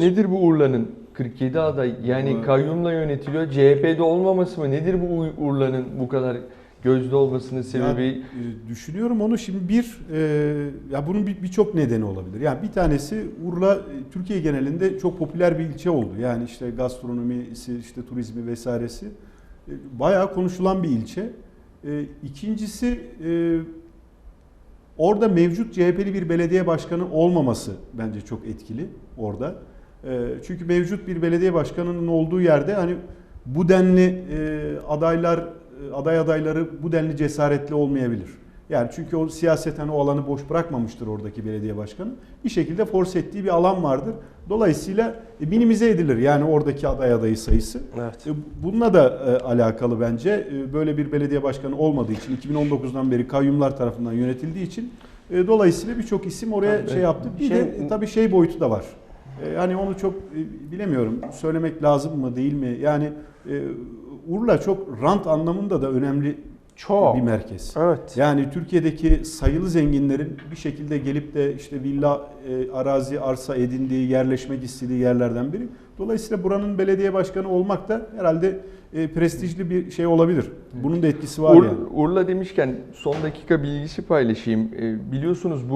Nedir bu Urla'nın 47 aday yani Urla- kayyumla yönetiliyor. CHP'de olmaması mı? Nedir bu Urla'nın bu kadar gözde olmasının sebebi? Yani, e, düşünüyorum onu şimdi bir e, ya bunun bir- birçok nedeni olabilir. Yani bir tanesi Urla e, Türkiye genelinde çok popüler bir ilçe oldu. Yani işte gastronomisi, işte turizmi vesairesi e, bayağı konuşulan bir ilçe. E, İkincisi e, orada mevcut CHP'li bir belediye başkanı olmaması bence çok etkili orada. E, Çünkü mevcut bir belediye başkanının olduğu yerde hani bu denli e, adaylar e, aday adayları bu denli cesaretli olmayabilir. Yani çünkü o siyaseten o alanı boş bırakmamıştır oradaki belediye başkanı. Bir şekilde force ettiği bir alan vardır. Dolayısıyla e, minimize edilir yani oradaki aday adayı sayısı. Evet. Bununla da alakalı bence böyle bir belediye başkanı olmadığı için 2019'dan beri kayyumlar tarafından yönetildiği için dolayısıyla birçok isim oraya Tabii. şey yaptı. Bir Şey- de tabii şey boyutu da var. E, Hani onu çok e, bilemiyorum. Söylemek lazım mı değil mi? Yani e, Urla çok rant anlamında da önemli Çok. bir merkez. Evet. Yani Türkiye'deki sayılı zenginlerin bir şekilde gelip de işte villa, e, arazi, arsa edindiği, yerleşmek istediği yerlerden biri. Dolayısıyla buranın belediye başkanı olmak da herhalde e, prestijli bir şey olabilir. Bunun da etkisi var Ur- yani. Urla demişken son dakika bilgisi paylaşayım. Ee, biliyorsunuz bu